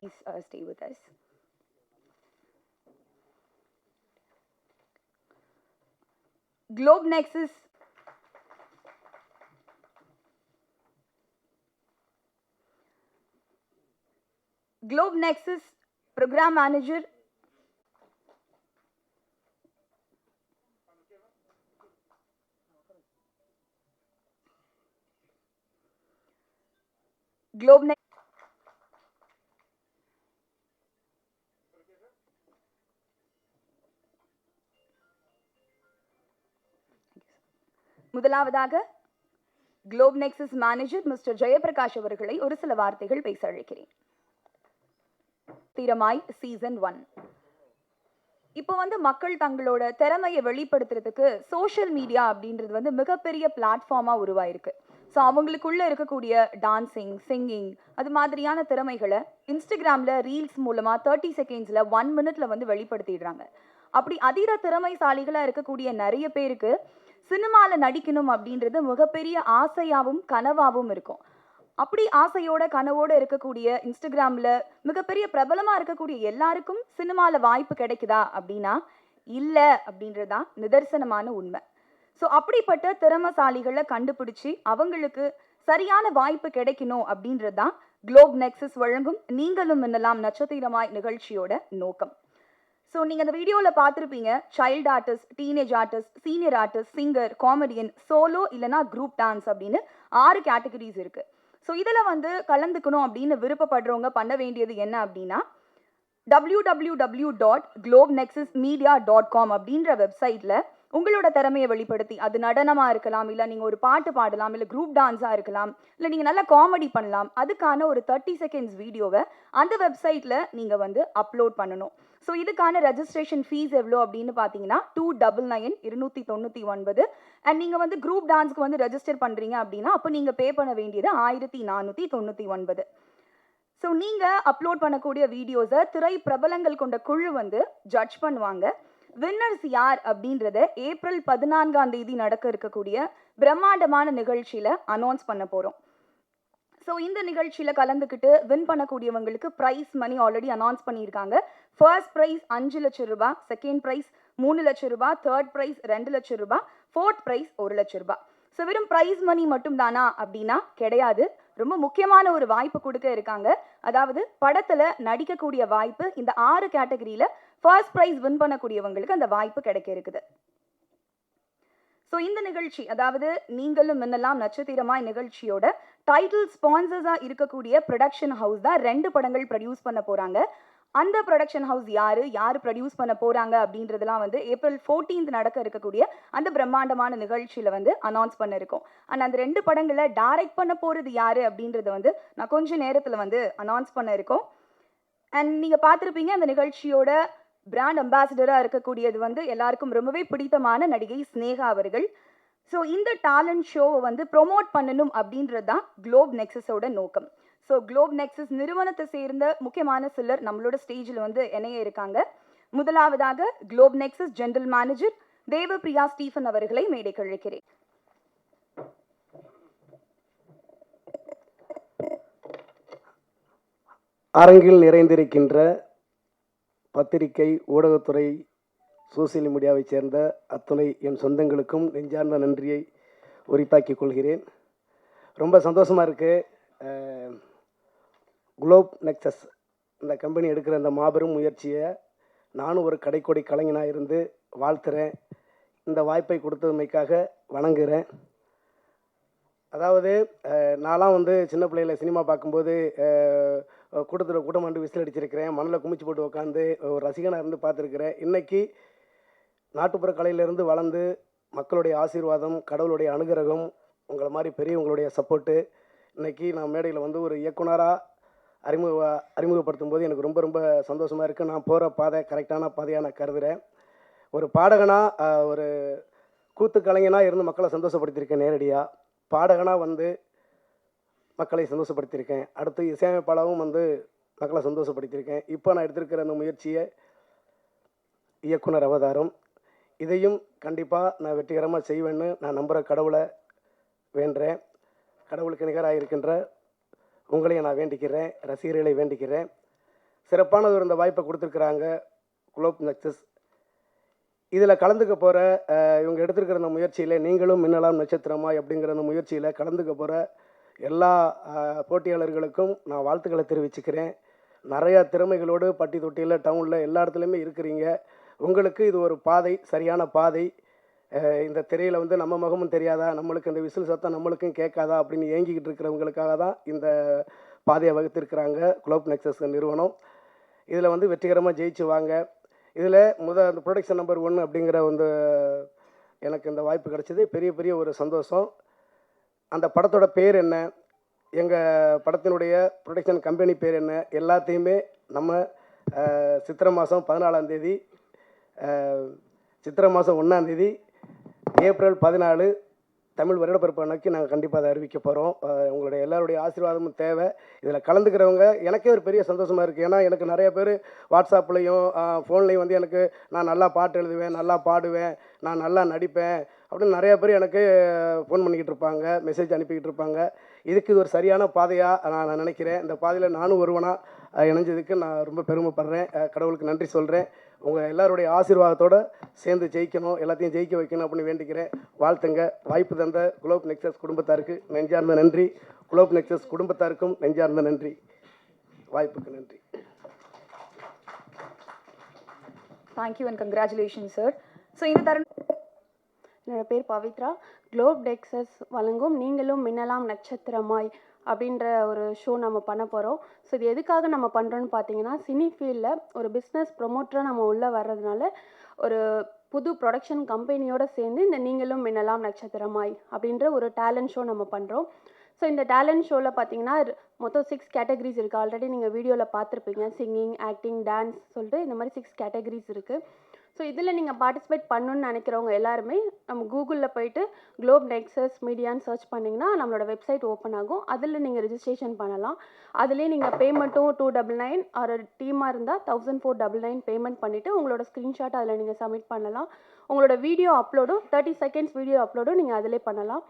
Please uh, stay with us. Globe Nexus. Globe Nexus Program Manager. Globe முதலாவதாக Globe Nexus manager mister Jayaprakash அவர்களை ஒரு சில வார்த்தைகள் பேச அழைக்கிறேன். தீரமாய் சீசன் ஒன் இப்போ வந்து மக்கள் தங்களோட திறமையை வெளிப்படுத்துறதுக்கு சோஷியல் மீடியா அப்படின்றது வந்து மிகப்பெரிய பிளாட்ஃபார்மாக உருவாயிருக்கு. ஸோ அவங்களுக்குள்ள இருக்கக்கூடிய டான்சிங் சிங்கிங் அது மாதிரியான திறமைகளை இன்ஸ்டாகிராம்ல ரீல்ஸ் மூலமா தேர்ட்டி செகண்ட்ஸில் ஒன் மினிட்ல வந்து வெளிப்படுத்திடுறாங்க. அப்படி அதீத திறமைசாலிகளா இருக்கக்கூடிய நிறைய பேருக்கு சினிமாவில் நடிக்கணும் அப்படின்றது மிகப்பெரிய ஆசையாகவும் கனவாகவும் இருக்கும். அப்படி ஆசையோட கனவோட இருக்கக்கூடிய இன்ஸ்டாகிராம்ல மிகப்பெரிய பிரபலமா இருக்கக்கூடிய எல்லாருக்கும் சினிமாவில் வாய்ப்பு கிடைக்குதா அப்படின்னா இல்ல அப்படின்றதான் நிதர்சனமான உண்மை. ஸோ அப்படிப்பட்ட திறமசாலிகளை கண்டுபிடிச்சு அவங்களுக்கு சரியான வாய்ப்பு கிடைக்கணும் அப்படின்றது தான் குளோப் நெக்ஸஸ் வழங்கும் நீங்களும் மின்னலாம் நட்சத்திரமாய் நிகழ்ச்சியோட நோக்கம். ஸோ நீங்கள் அந்த வீடியோவில் பார்த்துருப்பீங்க child artist teenage artist senior artist singer comedian solo இல்லைனா குரூப் டான்ஸ் அப்படின்னு ஆறு கேட்டகரிஸ் இருக்குது ஸோ இதில் வந்து கலந்துக்கணும் அப்படின்னு விருப்பப்படுறவங்க பண்ண வேண்டியது என்ன அப்படின்னா W W W dot Globe Nexus media dot com அப்படின்ற வெப்சைட்டில் உங்களோட திறமையை வெளிப்படுத்தி அது நடனமாக இருக்கலாம் இல்லை நீங்கள் ஒரு பாட்டு பாடலாம் இல்லை குரூப் டான்ஸாக இருக்கலாம் இல்லை நீங்கள் நல்லா காமெடி பண்ணலாம் அதுக்கான ஒரு தேர்ட்டி செகண்ட்ஸ் வீடியோவை அந்த வெப்சைட்டில் நீங்கள் வந்து அப்லோட் பண்ணணும் ஸோ இதுக்கான ரெஜிஸ்ட்ரேஷன் ஃபீஸ் எவ்வளோ அப்படின்னு பார்த்தீங்கன்னா டூ டபுள் நைன் இருநூற்றி தொண்ணூற்றி ஒன்பது அண்ட் நீங்கள் வந்து குரூப் டான்ஸ்க்கு வந்து ரெஜிஸ்டர் பண்ணுறீங்க அப்படின்னா அப்போ நீங்கள் பே பண்ண வேண்டியது ஆயிரத்தி நானூற்றி தொண்ணூற்றி ஒன்பது ஸோ நீங்கள் அப்லோட் பண்ணக்கூடிய வீடியோஸை திரை பிரபலங்கள் கொண்ட குழு வந்து ஜட்ஜ் பண்ணுவாங்க வின்னர்ஸ் யார் அப்படின்றத ஏப்ரல் பதினான்காம் தேதி நடக்க இருக்கக்கூடிய பிரம்மாண்டமான நிகழ்ச்சியில் அனௌன்ஸ் பண்ண போகிறோம் ஸோ இந்த நிகழ்ச்சியில் கலந்துக்கிட்டு வின் பண்ணக்கூடியவங்களுக்கு ப்ரைஸ் மணி ஆல்ரெடி அனௌன்ஸ் பண்ணியிருக்காங்க. ஃபர்ஸ்ட் ப்ரைஸ் அஞ்சு லட்சம் ரூபாய் செகண்ட் ப்ரைஸ் மூணு லட்சம் ரூபாய் தேர்ட் ப்ரைஸ் ரெண்டு லட்சம் ரூபாய் ஃபோர்த் ப்ரைஸ் ஒரு லட்சம் ரூபாய் ஸோ வெறும் ப்ரைஸ் மணி மட்டும் தானா அப்படின்னா கிடையாது. ரொம்ப முக்கியமான ஒரு வாய்ப்பு கொடுக்க இருக்காங்க. அதாவது படத்துல நடிக்கக்கூடிய வாய்ப்பு இந்த ஆறு கேட்டகரியில் ஃபர்ஸ்ட் ப்ரைஸ் வின் பண்ணக்கூடியவங்களுக்கு அந்த வாய்ப்பு கிடைக்க இருக்குது. ஸோ இந்த நிகழ்ச்சி அதாவது நீங்களும் முன்னெல்லாம் நட்சத்திரமாய் நிகழ்ச்சியோட டைட்டில் ஸ்பான்சர்ஸாக இருக்கக்கூடிய ப்ரொடக்ஷன் ஹவுஸ் தான் ரெண்டு படங்கள் ப்ரொடியூஸ் பண்ண போகிறாங்க அந்த ப்ரொடக்ஷன் ஹவுஸ் யார் யார் ப்ரொடியூஸ் பண்ண போகிறாங்க அப்படின்றதுலாம் வந்து ஏப்ரல் ஃபோர்டீன்த் நடக்க இருக்கக்கூடிய அந்த பிரம்மாண்டமான நிகழ்ச்சியில் வந்து அனௌன்ஸ் பண்ண இருக்கோம் அண்ட் அந்த ரெண்டு படங்களை டைரக்ட் பண்ண போகிறது யார் அப்படின்றத வந்து நான் கொஞ்ச நேரத்தில் வந்து அனௌன்ஸ் பண்ண இருக்கோம். அண்ட் நீங்கள் பார்த்துருப்பீங்க அந்த நிகழ்ச்சியோட பிராண்ட் அம்பாசிடராக இருக்கக்கூடியது வந்து எல்லாருக்கும் ரொம்பவே பிடித்தமான நடிகை ஸ்னேகா அவர்கள். ஸோ இந்த டேலண்ட் ஷோவை வந்து ப்ரொமோட் பண்ணணும் அப்படின்றது தான் குளோப் நெக்ஸஸோட நோக்கம். ஸோ குளோப் நெக்ஸஸ் நிறுவனத்தை சேர்ந்த முக்கியமான சிலர் நம்மளோட ஸ்டேஜில் வந்து இணைய இருக்காங்க. முதலாவதாக Globe Nexus general manager Devapriya Stephen அவர்களை மேடைக்கு அழைக்கிறேன். அரங்கில் நிறைந்திருக்கின்ற பத்திரிகை ஊடகத்துறை சோசியல் மீடியாவைச் சேர்ந்த அத்துணை என் சொந்தங்களுக்கும் நெஞ்சார்ந்த நன்றியை உரித்தாக்கிக் கொள்கிறேன். ரொம்ப சந்தோஷமாக இருக்குது குளோப் நெக்ஸஸ் இந்த கம்பெனி எடுக்கிற இந்த மாபெரும் முயற்சியை நானும் ஒரு கடைக்கோடி கலைஞனாக இருந்து வாழ்த்துறேன். இந்த வாய்ப்பை கொடுத்தமைக்காக வணங்குகிறேன் அதாவது நான்லாம் வந்து சின்ன பிள்ளையில் சினிமா பார்க்கும்போது கூட்டத்தில் கூட்டம் வந்து விசில் அடிச்சிருக்கிறேன். மண்ணில் குமிச்சு போட்டு உட்காந்து ஒரு ரசிகனாக இருந்து பார்த்துருக்கிறேன். இன்றைக்கி நாட்டுப்புற கலையிலேருந்து வளர்ந்து மக்களுடைய ஆசீர்வாதம் கடவுளுடைய அனுகிரகம் உங்களை மாதிரி பெரியவங்களுடைய சப்போர்ட்டு இன்றைக்கி நான் மேடையில் வந்து ஒரு இயக்குனராக அறிமுக அறிமுகப்படுத்தும் போது எனக்கு ரொம்ப ரொம்ப சந்தோஷமாக இருக்குது நான் போகிற பாதை கரெக்டான பாதையாக நான் கருதுகிறேன் ஒரு பாடகனாக ஒரு கூத்து கலைஞனாக இருந்து மக்களை சந்தோஷப்படுத்தியிருக்கேன் நேரடியாக பாடகனாக வந்து மக்களை சந்தோஷப்படுத்தியிருக்கேன். அடுத்து இசையமைப்பாளரும் வந்து மக்களை சந்தோஷப்படுத்தியிருக்கேன். இப்போ நான் எடுத்திருக்கிற அந்த முயற்சியை இயக்குனர் அவதாரம். இதையும் கண்டிப்பாக நான் வெற்றிகரமாக செய்வேன்னு நான் நம்புகிற கடவுளை வேண்டுறேன் கடவுளுக்கு நிகராக இருக்கின்ற உங்களையும் நான் வேண்டிக்கிறேன். ரசிகர்களை வேண்டிக்கிறேன். சிறப்பானது ஒரு இந்த வாய்ப்பை கொடுத்துருக்குறாங்க குளோப் நக்சஸ். இதில் கலந்துக்க போகிற இவங்க எடுத்துருக்கிற அந்த முயற்சியில் நீங்களும் மின்னலாம் நட்சத்திரமா அப்படிங்கிற அந்த முயற்சியில் கலந்துக்க போகிற எல்லா போட்டியாளர்களுக்கும் நான் வாழ்த்துக்களை தெரிவிச்சுக்கிறேன். நிறையா திறமைகளோடு பட்டி தொட்டியில் டவுனில் எல்லா இடத்துலையுமே இருக்கிறீங்க. உங்களுக்கு இது ஒரு பாதை சரியான பாதை. இந்த திரையில் வந்து நம்ம முகமும் தெரியாதா? நம்மளுக்கு இந்த விசில் சத்தம் நம்மளுக்கும் கேட்காதா? அப்படின்னு ஏங்கிக்கிட்டு இருக்கிறவங்களுக்காக தான் இந்த பாதையை வகுத்திருக்கிறாங்க குளோப் நெக்ஸஸ் நிறுவனம். இதில் வந்து வெற்றிகரமாக ஜெயிச்சு வாங்க. இதில் முத அந்த ப்ரொடக்ஷன் நம்பர் ஒன்று அப்படிங்கிற வந்து எனக்கு இந்த வாய்ப்பு கிடைச்சது. பெரிய பெரிய ஒரு சந்தோஷம். அந்த படத்தோட பேர் என்ன? எங்கள் படத்தினுடைய ப்ரொடக்ஷன் கம்பெனி பேர் என்ன? எல்லாத்தையுமே நம்ம சித்திரை மாதம் பதினாலாந்தேதி சித்திரை மாதம் ஒன்றாந்தேதி ஏப்ரல் பதினாலு தமிழ் வருடப்பிறப்பு நோக்கி நாங்கள் கண்டிப்பாக அதை அறிவிக்க போகிறோம் உங்களுடைய எல்லாருடைய ஆசீர்வாதமும் தேவை. இதில் கலந்துக்கிறவங்க எனக்கே ஒரு பெரிய சந்தோஷமாக இருக்குது ஏன்னா எனக்கு நிறைய பேர் வாட்ஸ்அப்லேயும் ஃபோன்லேயும் வந்து எனக்கு நான் நல்லா பாட்டு எழுதுவேன் நல்லா பாடுவேன் நான் நல்லா நடிப்பேன் அப்படின்னு நிறைய பேர் எனக்கு ஃபோன் பண்ணிக்கிட்டு இருப்பாங்க மெசேஜ் அனுப்பிக்கிட்டு இருப்பாங்க இதுக்கு இது ஒரு சரியான பாதையாக நான் நான் நினைக்கிறேன். இந்த பாதையில் நானும் ஒருவனாக இணைஞ்சதுக்கு நான் ரொம்ப பெருமைப்படுறேன். கடவுளுக்கு நன்றி சொல்கிறேன் உங்கள் எல்லாருடைய ஆசீர்வாதத்தோடு சேர்ந்து ஜெயிக்கணும் எல்லாத்தையும் ஜெயிக்க வைக்கணும் அப்படின்னு வேண்டிக்கிறேன். வாழ்த்துங்க. வாய்ப்பு தந்த குலோப் நெக்ஸஸ் குடும்பத்தாருக்கு நெஞ்சார்ந்த நன்றி. குலோப் நெக்ஸஸ் குடும்பத்தாருக்கும் நெஞ்சார்ந்த நன்றி. வாய்ப்புக்கு நன்றி. Thank you and congratulation sir so இந்த தருணம் என்னோடய பேர் பவித்ரா. குளோப் டெக்ஸஸ் வழங்கும் நீங்களும் மின்னலாம் நட்சத்திரமாய் அப்படின்ற ஒரு ஷோ நம்ம பண்ண போகிறோம் ஸோ இது எதுக்காக நம்ம பண்ணுறோன்னு பார்த்தீங்கன்னா சினி ஃபீல்டில் ஒரு பிஸ்னஸ் ப்ரொமோட்டராக நம்ம உள்ளே வர்றதுனால ஒரு புது ப்ரொடக்ஷன் கம்பெனியோட சேர்ந்து இந்த நீங்களும் மின்னலாம் நட்சத்திரமாய் அப்படின்ற ஒரு டேலண்ட் ஷோ நம்ம பண்ணுறோம் ஸோ இந்த டேலண்ட் ஷோவில் பார்த்தீங்கன்னா மொத்தம் சிக்ஸ் கேட்டகரிஸ் இருக்குது ஆல்ரெடி நீங்கள் வீடியோவில் பார்த்துருப்பீங்க சிங்கிங் ஆக்டிங் டான்ஸ் சொல்லிட்டு இந்த மாதிரி சிக்ஸ் கேட்டகரிஸ் இருக்குது ஸோ இதில் நீங்கள் பார்ட்டிசிபேட் பண்ணணும்னு நினைக்கிறவங்க எல்லாருமே நம்ம கூகுளில் போயிட்டு குளோப் நெக்ஸஸ் மீடியான்னு சர்ச் பண்ணிங்கன்னா நம்மளோட வெப்சைட் ஓப்பன் ஆகும். அதில் நீங்கள் ரிஜிஸ்ட்ரேஷன் பண்ணலாம். அதுலேயே நீங்கள் பேமெண்ட்டும் டூ டபுள் நைன் ஒரு டீமாக இருந்தால் thousand four double nine payment பண்ணிவிட்டு உங்களோட ஸ்க்ரீன்ஷாட் அதில் நீங்கள் சப்மிட் பண்ணலாம். உங்களோட வீடியோ அப்லோடும் தேர்ட்டி செகண்ட்ஸ் வீடியோ அப்லோடும் நீங்கள் அதிலே பண்ணலாம்.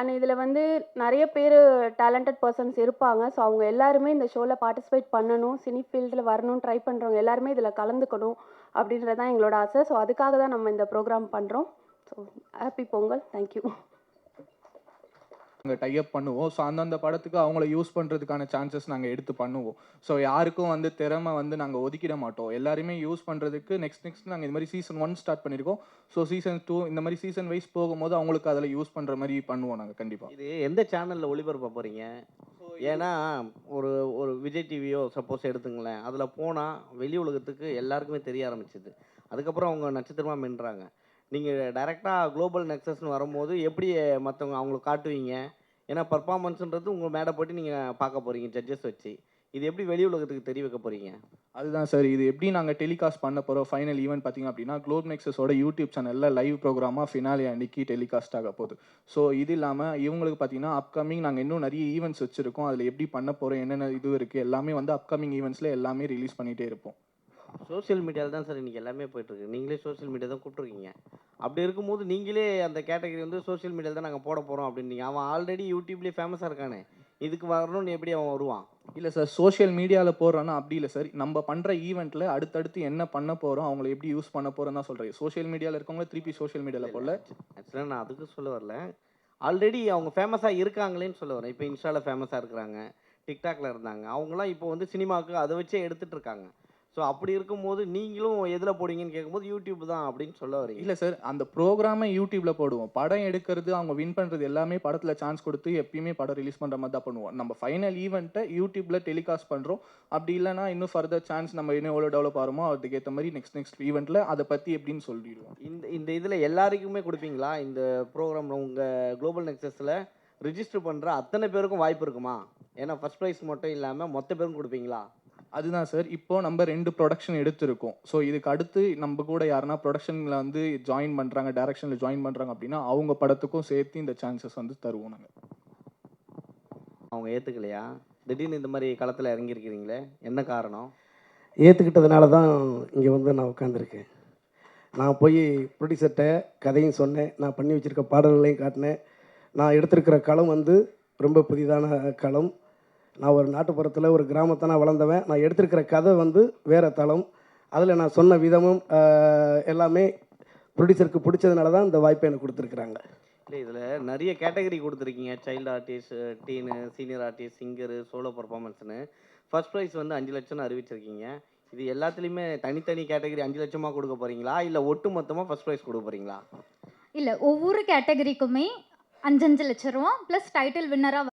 அண்ட் இதில் வந்து நிறைய பேர் டேலண்டட் பர்சன்ஸ் இருப்பாங்க. ஸோ அவங்க எல்லாருமே இந்த ஷோவில் பார்ட்டிசிபேட் பண்ணணும் சினி ஃபீல்டில் வரணும்னு ட்ரை பண்ணுறவங்க எல்லாருமே இதில் கலந்துக்கணும். அப்படின்றது தான் எங்களோட ஆசை. ஸோ அதுக்காக தான் நம்ம இந்த ப்ரோக்ராம் பண்ணுறோம் so happy Pongal. Thank you நாங்கள் டைப் பண்ணுவோம். ஸோ அந்தந்த படத்துக்கு அவங்கள யூஸ் பண்ணுறதுக்கான சான்சஸ் நாங்கள் எடுத்து பண்ணுவோம். ஸோ யாருக்கும் வந்து திறமை வந்து நாங்கள் ஒதுக்கிட மாட்டோம். எல்லாருமே யூஸ் பண்ணுறதுக்கு நெக்ஸ்ட் நெக்ஸ்ட் நாங்கள் இந்த மாதிரி சீசன் ஒன் ஸ்டார்ட் பண்ணியிருக்கோம் ஸோ சீசன் டூ இந்த மாதிரி சீசன் வைஸ் போகும்போது அவங்களுக்கு அதில் யூஸ் பண்ணுற மாதிரி பண்ணுவோம் நாங்கள் கண்டிப்பாக இது எந்த சேனலில் ஒளிபரப்ப போகிறீங்க ஏன்னா ஒரு ஒரு விஜய் டிவியோ சப்போஸ் எடுத்துங்களேன். அதில் போனால் வெளி உலகத்துக்கு எல்லாருக்குமே தெரிய ஆரம்பிச்சது. அதுக்கப்புறம் அவங்க நட்சத்திரமாக மின்றாங்க நீங்கள் டைரெக்டாக குளோபல் நெக்ஸஸ்னு வரும்போது எப்படி மற்றவங்க அவங்களுக்கு காட்டுவீங்க? ஏன்னா பர்ஃபார்மன்ஸுன்றது உங்கள் மேடை போட்டு நீங்கள் பார்க்க போகிறீங்க ஜட்ஜஸ் வச்சு. இது எப்படி வெளி உலகத்துக்கு தெரிய வைக்க போகிறீங்க அதுதான் சார் இது எப்படி நாங்கள் டெலிகாஸ்ட் பண்ண போகிறோம் ஃபைனல் ஈவெண்ட் பார்த்தீங்க அப்படின்னா குளோப் நெக்ஸஸோட யூடியூப் சேனலில் லைவ் ப்ரோக்ராமாக ஃபினாலே அன்னைக்கு டெலிகாஸ்ட் ஆக போகுது. ஸோ இது இல்லாமல் இவங்களுக்கு பார்த்தீங்கன்னா அப்கமிங் நாங்கள் இன்னும் நிறைய ஈவெண்ட்ஸ் வச்சுருக்கோம். அதில் எப்படி பண்ண போகிறோம் என்னென்ன இது இருக்குது எல்லாமே வந்து அப்கமிங் ஈவெண்ட்ஸில் எல்லாமே ரிலீஸ் பண்ணிகிட்டே இருப்போம். சோஷியல் மீடியாவில் தான் சார் இன்றைக்கி எல்லாமே போயிட்டுருக்கு. நீங்களே சோஷியல் மீடியா தான் கூப்பிட்ருக்கீங்க அப்படி இருக்கும்போது நீங்களே அந்த கேட்டகரி வந்து சோஷியல் மீடியாவில் தான் நாங்கள் போட போகிறோம் அப்படின்னீங்க. அவன் ஆல்ரெடி யூடியூப்லேயே ஃபேமஸாக இருக்கானே. இதுக்கு வரணும்னு எப்படி அவன் வருவான்? இல்லை சார் சோஷியல் மீடியாவில் போடுறோன்னா அப்படி இல்லை சார். நம்ம பண்ணுற ஈவெண்ட்டில் அடுத்தடுத்து என்ன பண்ண போகிறோம் அவங்கள எப்படி யூஸ் பண்ண போகிறோம் தான் சொல்கிறேன் சோஷியல் மீடியாவில் இருக்கவங்க திருப்பி சோஷியல் மீடியாவில் போடல. ஆக்சுவலாக நான் அதுக்கு சொல்ல வரல. ஆல்ரெடி அவங்க ஃபேமஸாக இருக்காங்களேன்னு சொல்ல வரேன். இப்போ இன்ஸ்டாவில் ஃபேமஸாக இருக்கிறாங்க. டிக்டாக்ல இருந்தாங்க. அவங்களாம் இப்போ வந்து சினிமாவுக்கு அதை வச்சே எடுத்துட்டு இருக்காங்க. ஸோ அப்படி இருக்கும்போது நீங்களும் எதில் போடுவீங்கன்னு கேட்கும்போது யூடியூப் தான் அப்படின்னு சொல்ல வரீங்க. இல்லை சார் அந்த ப்ரோக்ராமை யூடியூப்பில் போடுவோம். படம் எடுக்கிறது அவங்க வின் பண்ணுறது எல்லாமே படத்தில் சான்ஸ் கொடுத்து எப்பயுமே படம் ரிலீஸ் பண்ணுற மாதிரி தான் பண்ணுவோம். நம்ம ஃபைனல் ஈவெண்ட்டை யூடியூப்பில் டெலிகாஸ்ட் பண்ணுறோம் அப்படி இல்லைனா இன்னும் ஃபர்தர் சான்ஸ் நம்ம இன்னும் எவ்வளோ டெவலப் ஆகிறோமோ அதுக்கேற்ற மாதிரி நெக்ஸ்ட் நெக்ஸ்ட் ஈவெண்ட்டில் அதை பற்றி எப்படின்னு சொல்லிடுவோம். இந்த இந்த இதில் எல்லாருக்குமே கொடுப்பீங்களா? இந்த ப்ரோக்ராம் உங்கள் குளோபல் நெக்ஸஸில் ரிஜிஸ்டர் பண்ணுற அத்தனை பேருக்கும் வாய்ப்பு இருக்குமா? ஏன்னா ஃபர்ஸ்ட் ப்ரைஸ் மட்டும் இல்லாமல் மொத்த பேரும் கொடுப்பீங்களா? அதுதான் சார். இப்போ நம்ம ரெண்டு ப்ரொடக்ஷன் எடுத்திருக்கோம். ஸோ இதுக்கு அடுத்து நம்ம கூட யாருன்னா ப்ரொடக்ஷனில் வந்து ஜாயின் பண்ணுறாங்க டைரக்ஷனில் ஜாயின் பண்ணுறாங்க அப்படின்னா அவங்க படத்துக்கும் சேர்த்து இந்த சான்சஸ் வந்து தருவோம் நாங்கள் அவங்க ஏற்றுக்கலையா திடீர்னு இந்த மாதிரி களத்தில் இறங்கியிருக்கிறீங்களே? என்ன காரணம்? ஏற்றுக்கிட்டதுனால தான் இங்கே வந்து நான் உட்காந்துருக்கேன் நான் போய் ப்ரொடியூசர்கிட்ட கதையும் சொன்னேன். நான் பண்ணி வச்சுருக்க பாடல்களையும் காட்டினேன். நான் எடுத்திருக்கிற களம் வந்து ரொம்ப புதிதான களம். நான் ஒரு நாட்டுப்புறத்தில் ஒரு கிராமத்தை நான் வளர்ந்தவன். நான் எடுத்திருக்கிற கதை வந்து வேறு தளம். அதில் நான் சொன்ன விதமும் எல்லாமே ப்ரொடியூசருக்கு பிடிச்சதுனால தான் இந்த வாய்ப்பை எனக்கு கொடுத்துருக்குறாங்க. இல்லை இதில் நிறைய கேட்டகரி கொடுத்துருக்கீங்க. Child artist teen senior artist singer solo பர்ஃபார்மன்ஸ்னு first prize வந்து அஞ்சு லட்சம்னு அறிவிச்சிருக்கீங்க. இது எல்லாத்துலேயுமே தனித்தனி கேட்டகரி அஞ்சு லட்சமாக கொடுக்க போகிறீங்களா இல்லை ஒட்டு மொத்தமாக ஃபர்ஸ்ட் ப்ரைஸ் கொடுக்க போகிறீங்களா இல்லை ஒவ்வொரு கேட்டகரிக்குமே அஞ்சஞ்சு லட்ச ரூபா ப்ளஸ் டைட்டில் வின்னராக